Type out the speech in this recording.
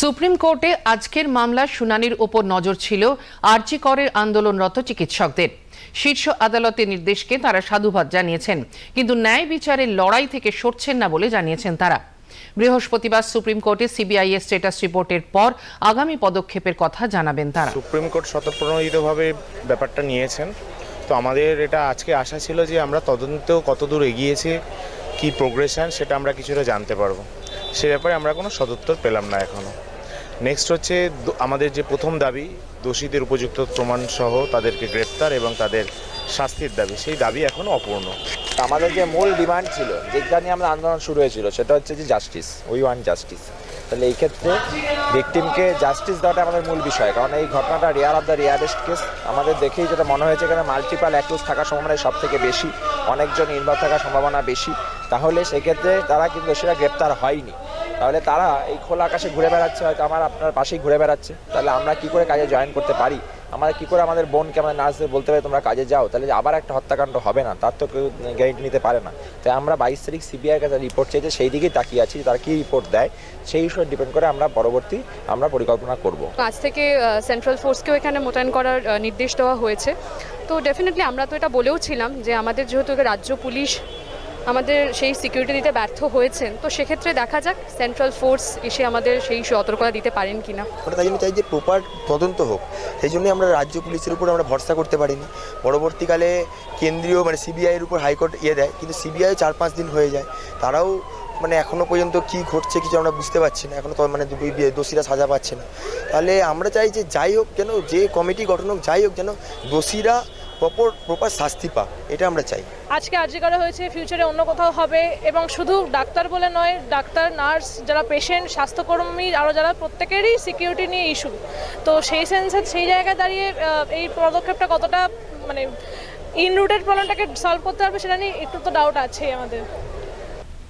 Supreme কোর্টে আজকের মামলার শুনানির ওপর নজর ছিল আর্জি করের আন্দোলনরত চিকিৎসকদের। শীর্ষ আদালতের নির্দেশকে তারা সাধুবাদ জানিয়েছেন, কিন্তু ন্যায় বিচারের লড়াই থেকে সরছেন না বলে জানিয়েছেন তারা। বৃহস্পতিবার সুপ্রিম কোর্টে সিবিআই এর স্ট্যাটাস রিপোর্টের পর আগামী পদক্ষেপের কথা জানাবেন তারা। সুপ্রিম কোর্ট স্বতঃপ্রণোদিতভাবে ব্যাপারটা নিয়েছেন। তো আমাদের এটা আজকে আশা ছিল যে আমরা তদন্তেও কতদূর এগিয়েছে, কি প্রোগ্রেশন সেটা আমরা কিছুটা জানতে পারব। সে ব্যাপারে আমরা কোনো সদুত্তর পেলাম না এখনও নেক্সট হচ্ছে আমাদের যে প্রথম দাবি, দোষীদের উপযুক্ত প্রমাণ সহ তাদেরকে গ্রেপ্তার এবং তাদের শাস্তির দাবি, সেই দাবি এখনও অপূর্ণ। আমাদের যে মূল ডিমান্ড ছিল যেটা নিয়ে আমাদের আন্দোলন শুরু হয়েছিল, সেটা হচ্ছে যে জাস্টিস উই ওয়ান জাস্টিস তাহলে এই ক্ষেত্রে ভিকটিমকে জাস্টিস দেওয়াটা আমাদের মূল বিষয়। কারণ এই ঘটনাটা rare of the rarest case আমাদের দেখেই যেটা মনে হয়েছে এখানে মাল্টিপাল অ্যাক্রুজ থাকার সম্ভাবনা সব থেকে বেশি। অনেকজন ইনভলভ থাকার সম্ভাবনা বেশি। তাহলে সেক্ষেত্রে তারা কিন্তু সেটা গ্রেপ্তার হয়নি। তাহলে তারা এই খোলা আকাশে ঘুরে বেড়াচ্ছে, হয়তো আমার আপনার পাশেই ঘুরে বেড়াচ্ছে। তাহলে আমরা কি করে কাজে জয়েন করতে পারি? আমরা কি করে আমাদের বোনকে, আমাদের নার্সদের বলতে পারি, তোমরা কাজে যাও, তাহলে আবার একটা হত্যাকাণ্ড হবে না, তার তো কেউ গ্যারেন্টি নিতে পারে না। তাই আমরা বাইশ তারিখ সিবিআইয়ের কাছে রিপোর্ট চেয়েছে সেই দিকেই তাকিয়ে আছি তারা কি রিপোর্ট দেয়, সেই বিষয়ে ডিপেন্ড করে আমরা পরবর্তী আমরা পরিকল্পনা করব। আজ থেকে সেন্ট্রাল ফোর্সকেও এখানে মোতায়েন করার নির্দেশ দেওয়া হয়েছে। তো ডেফিনেটলি আমরা তো এটা বলেও ছিলাম যে আমাদের যেহেতু রাজ্য পুলিশ আমাদের সেই সিকিউরিটি দিতে ব্যর্থ হয়েছেন। তো সেক্ষেত্রে দেখা যাক সেন্ট্রাল ফোর্স এসে আমাদের সেই সতর্কতা দিতে পারেন কি না আমরা তাই জন্য চাই যে প্রপার তদন্ত হোক। সেই জন্যই আমরা রাজ্য পুলিশের উপর আমরা ভরসা করতে পারিনি। পরবর্তীকালে কেন্দ্রীয় মানে সিবিআইয়ের উপর হাইকোর্ট ইয়ে দেয়, কিন্তু সিবিআই চার পাঁচ দিন হয়ে যায়। তারাও মানে এখনও পর্যন্ত কি ঘটছে কিছু আমরা বুঝতে পারছি না। এখনও তো মানে দোষীরা সাজা পাচ্ছে না। তাহলে আমরা চাই যে যাই হোক যেন যে কমিটি গঠন হোক, যাই হোক যেন দোষীরা প্রপার প্রপার শাস্তি পা এটা আমরা চাই। আজকে আর্জি করা হয়েছে ফিউচারে অন্য কোথাও হবে এবং শুধু ডাক্তার বলে নয়, ডাক্তার নার্স যারা পেশেন্ট স্বাস্থ্যকর্মী আরও যারা প্রত্যেকেরই সিকিউরিটি নিয়ে ইস্যু তো সেই সেন্সে সেই জায়গায় দাঁড়িয়ে এই পদক্ষেপটা কতটা মানে ইনরুটেড প্রবলেমটাকে সলভ করতে পারবে সেটা নিয়ে একটু তো ডাউট আছেই আমাদের।